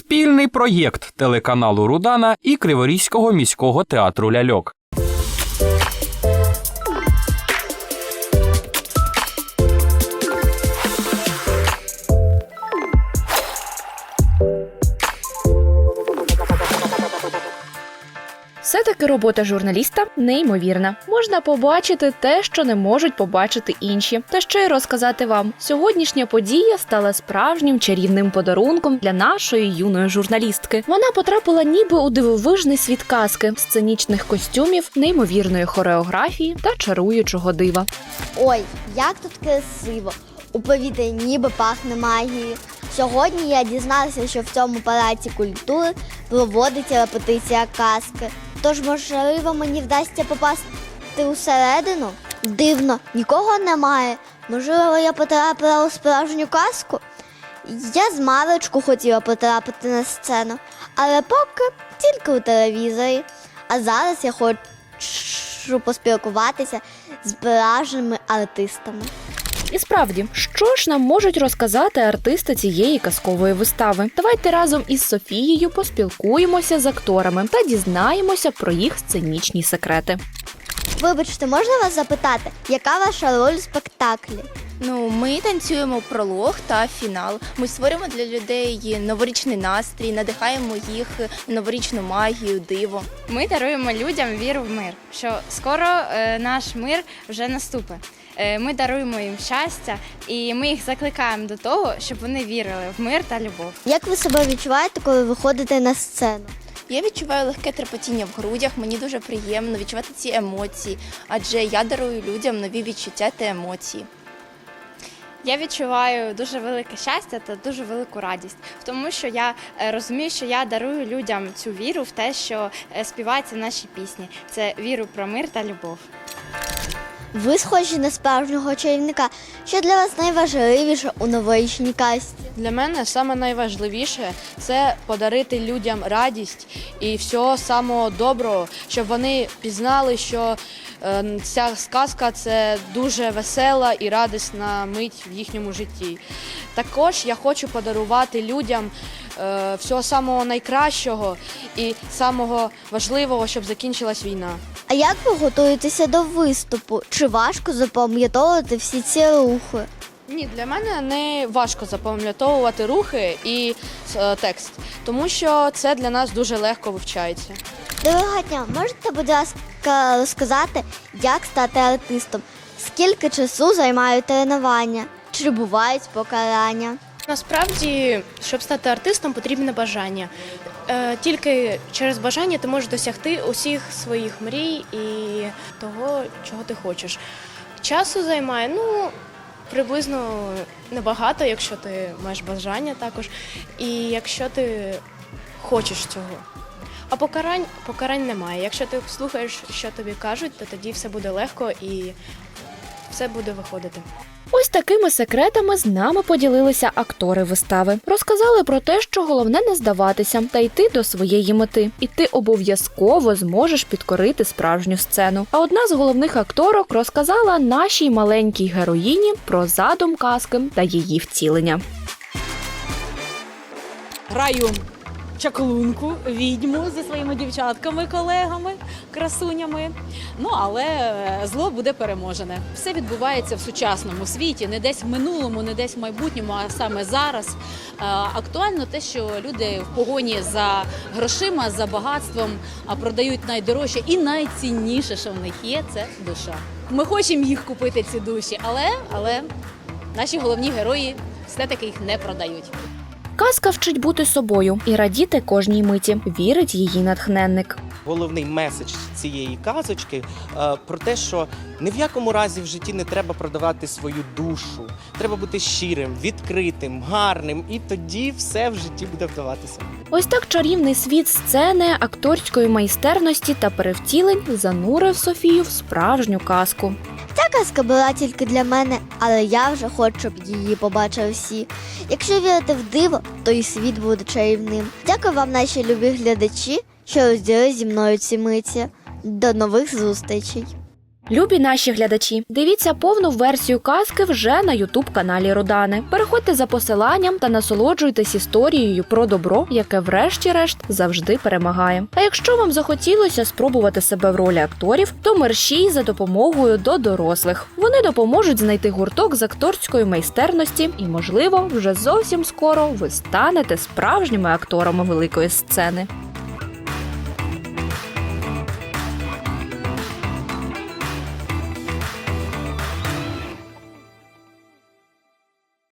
Спільний проєкт телеканалу Рудана і Криворізького міського театру ляльок. Все-таки робота журналіста неймовірна. Можна побачити те, що не можуть побачити інші, та ще й розказати вам. Сьогоднішня подія стала справжнім чарівним подарунком для нашої юної журналістки. Вона потрапила ніби у дивовижний світ казки, сценічних костюмів, неймовірної хореографії та чаруючого дива. Ой, як тут красиво! У повітрі ніби пахне магією. Сьогодні я дізналася, що в цьому палаці культури проводиться репетиція казки. Тож, можливо, мені вдасться попасти усередину? Дивно, нікого немає. Можливо, я потрапила у справжню казку. Я з маличку хотіла потрапити на сцену, але поки тільки у телевізорі. А зараз я хочу поспілкуватися з справжніми артистами. І справді, що ж нам можуть розказати артисти цієї казкової вистави? Давайте разом із Софією поспілкуємося з акторами та дізнаємося про їх сценічні секрети. Вибачте, можна вас запитати, яка ваша роль у спектаклі? Ну, ми танцюємо пролог та фінал. Ми створюємо для людей новорічний настрій, надихаємо їх новорічну магію, диво. Ми даруємо людям віру в мир, що скоро е, наш мир вже наступить. Е, Ми даруємо їм щастя, і ми їх закликаємо до того, щоб вони вірили в мир та любов. Як ви себе відчуваєте, коли виходите на сцену? Я відчуваю легке трепотіння в грудях. Мені дуже приємно відчувати ці емоції, адже я дарую людям нові відчуття та емоції. Я відчуваю дуже велике щастя та дуже велику радість, тому що я е, розумію, що я дарую людям цю віру в те, що е, співаються наші пісні. Це віру про мир та любов. Ви схожі на справжнього чарівника. Що для вас найважливіше у новорічній казці? Для мене саме найважливіше це подарити людям радість і всього самого доброго, щоб вони пізнали, що ця сказка це дуже весела і радісна мить в їхньому житті. Також я хочу подарувати людям е, всього самого найкращого і самого важливого, щоб закінчилась війна. А як ви готуєтеся до виступу? Чи важко запам'ятовувати всі ці рухи? Ні, для мене не важко запам'ятовувати рухи і е, текст, тому що це для нас дуже легко вивчається. Доброго дня, можете, будь ласка, розказати, як стати артистом? Скільки часу займають тренування? Чи бувають покарання? Насправді, щоб стати артистом, потрібне бажання. Е, Тільки через бажання ти можеш досягти усіх своїх мрій і того, чого ти хочеш. Часу займає, ну, приблизно небагато, якщо ти маєш бажання також, і якщо ти хочеш цього. А покарань, покарань немає. Якщо ти слухаєш, що тобі кажуть, то тоді все буде легко і все буде виходити. Ось такими секретами з нами поділилися актори вистави. Розказали про те, що головне не здаватися та йти до своєї мети. І ти обов'язково зможеш підкорити справжню сцену. А одна з головних акторок розказала нашій маленькій героїні про задум казки та її втілення. граю чаклунку, відьму зі своїми дівчатками, колегами, красунями. Ну але е, зло буде переможене. Все відбувається в сучасному світі, не десь в минулому, не десь в майбутньому, а саме зараз. Е, Актуально те, що люди в погоні за грошима, за багатством а продають найдорожче і найцінніше, що в них є, це душа. Ми хочемо їх купити, ці душі, але, але наші головні герої все-таки їх не продають. Казка вчить бути собою і радіти кожній миті, вірить її натхненник. головний меседж цієї казочки е, про те, що ні в якому разі в житті не треба продавати свою душу. Треба бути щирим, відкритим, гарним, і тоді все в житті буде вдаватися. Ось так чарівний світ сцени, акторської майстерності та перевтілень занурив Софію в справжню казку. Ця казка була тільки для мене, але я вже хочу, щоб її побачили всі. Якщо вірити в диво, то і світ буде чарівним. Дякую вам, наші любі глядачі, що розділили зі мною ці миті. До нових зустрічей! Любі наші глядачі, дивіться повну версію казки вже на Ютуб каналі Рудани. Переходьте за посиланням та насолоджуйтесь історією про добро, яке врешті-решт завжди перемагає. А якщо вам захотілося спробувати себе в ролі акторів, то мерщій за допомогою до дорослих. Вони допоможуть знайти гурток з акторської майстерності, і, можливо, вже зовсім скоро ви станете справжніми акторами великої сцени.